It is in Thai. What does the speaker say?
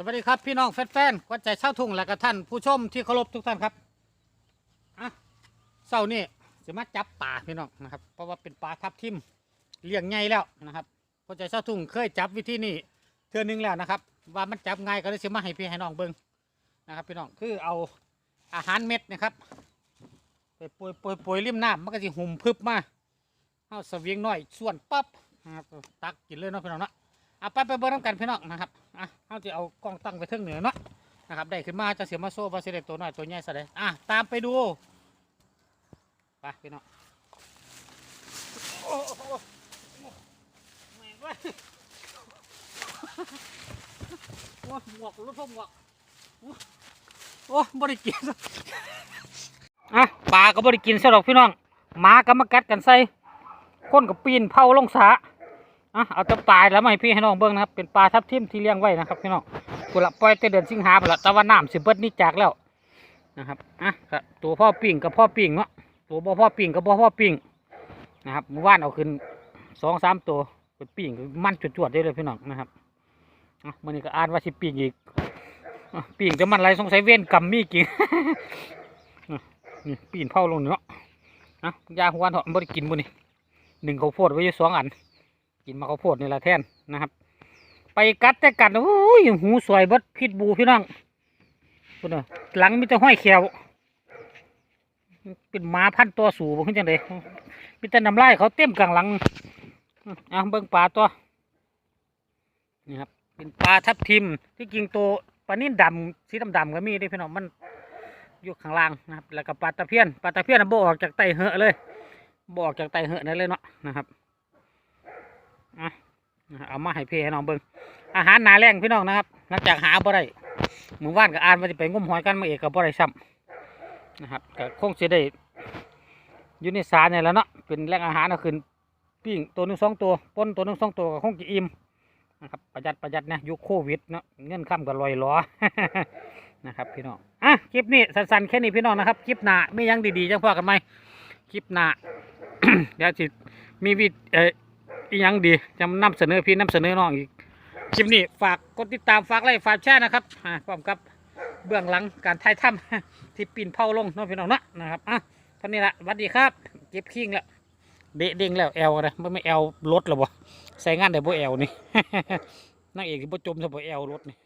สวัสดีครับพี่น้องแฟนๆกวนใจเช่าทุ่งและก็ท่านผู้ชมที่เคารพทุกท่านครับอะเศร้านี่จะมาจับป่าพี่น้องนะครับ เพราะว่าเป็นปลาทับทิมเลี้ยงใหญ่แล้วนะครับกวนใจเช่าทุ่งเคยจับวิธีนี้เทือนึงแล้วนะครับ ว่ามันจับง่ายก็เลยจะมาให้พี่ให้น้องเบิ้งนะครับ พี่น้องคือเอาอาหารเม็ดนะครับไปปรยปรยปรยริมน้ำมันก็จะหุ่มพึบมาเอาสวิงหน้อยส่วนปั๊บนะครับตักกินเลยเนาะพี่น้องเนาะ เอาไปไปเบิ้งน้ำกันพี่น้องนะครับอะเขาจะเอากล้องตั้งไปเทิงเหนือเนาะนะครับได้ขึ้นมาจะเสียมาโซ่บาเสเด็ตัวน้อยตัวใหญ่ซะเลยอะตามไปดูไปพี่น้องโอ้โหแม่งเว้ยโอ้หมวกรถพวกหมวกโอ้บริกินอะปลาก็บริกินซะหรอกพี่น้องหมาก็มากัดกันใส่คนก็ปีนเผาลงสา อะเอาแตะปลายแล้วมาให้พี่ให้น้องเบิ้งนะครับเป็นปลาทับทิมที่เลี้ยงไว้นะครับพี่น้องกุละปล่อยแต่เดือนสิงหาไปละต่ว่าน้ำสิเบิดนี่จากแล้วนะครับอะตัวพ่อปิ่งกับพ่อปิ่งเนาะตัวบ่พ่อปิ่งกับบ่พ่อปิ่งนะครับเมื่อวานเอาขึ้นสองสามตัวเป็นปิ่งมันจวดๆได้เลยพี่น้องนะครับอะมันนี้ก็อ่านว่าสิปิ่งอีกปิ่งจะมันอะไรสงสัยเว้นกรรมมีกิ่งอะนี่ปีนเผาลงเนาะอะยาหัวเถาะมันบ่ได้กินบุนี่หนึ่งเขาวโพดไว้อยู่สองอัน กินมะข้าวโพดนี่แหละแทนนะครับ ไปกัดแต่กัดโอ้ยหูสวยเบิดพิษบูพี่น้องพุ่นน่ะหลังมีแต่ห้อยแขวเป็นหมาพันตัวสูงขึ้นจังเลยมีแต่น้ำลายเขาเต็มกลางหลังเอะเบิ่งปลาตัวนี่ครับเป็นปลาทับทิมที่กิงตัวปลานิ่นดำสีดำๆก็มีด้พี่น้องมันอยู่ข้างล่างนะครับแล้วก็ปลาตะเพียนปลาตะเพียนน่ะโบออกจากไตเหอะเลยโบออกจากไตเหอะนั่นเลยเนาะนะครับ เอามาให้พี่ให้น้องเบิ่งอาหารนาแรงพี่น้องนะครับหลังจากหาบ่ได้หมู่บ้านก็อ่านว่าจะไปงมหอยกันมาเอกกับบ่ได้ซ้ำนะครับก็คงจะได้อยู่ในสาเนี่ยแล้วเนาะเป็นแหล่งอาหารก็คือปิ้งตัวนึงสองตัวปนตัวนึงสองตัวก็คงจะอิ่มนะครับประหยัดประหยัดนะยุคโควิดเนาะเงินค่ำก็ลอยล้อนะครับพี่น้องอะคลิปนี้สั้นๆแค่นี้พี่น้องนะครับคลิปหนาไม่ยังดีๆจังพอกันไหมคลิปหนาเดี๋ยวสิมีวิดเอ่ อีหยังดีจะนำเสนอพี่นำเสนอน้องอีกคลิปนี้ฝากกดติดตามฝากไลค์ฝากแชร์นะครับอ่าพร้อมกับเบื้องหลังการถ่ายทำ ที่ปีนเผาลงเน้องพี่น้องเนาะนะครับอะเท่านี้ละสวัสดีครับเก็บคิงแล้วเดะเด้งแล้วแอลนะไม่ไม่แอลรถหรอบ่ใส่งานแต่บ่แอลนี่นั่งเอกที่บ่จมซะบ่แอลรถนี่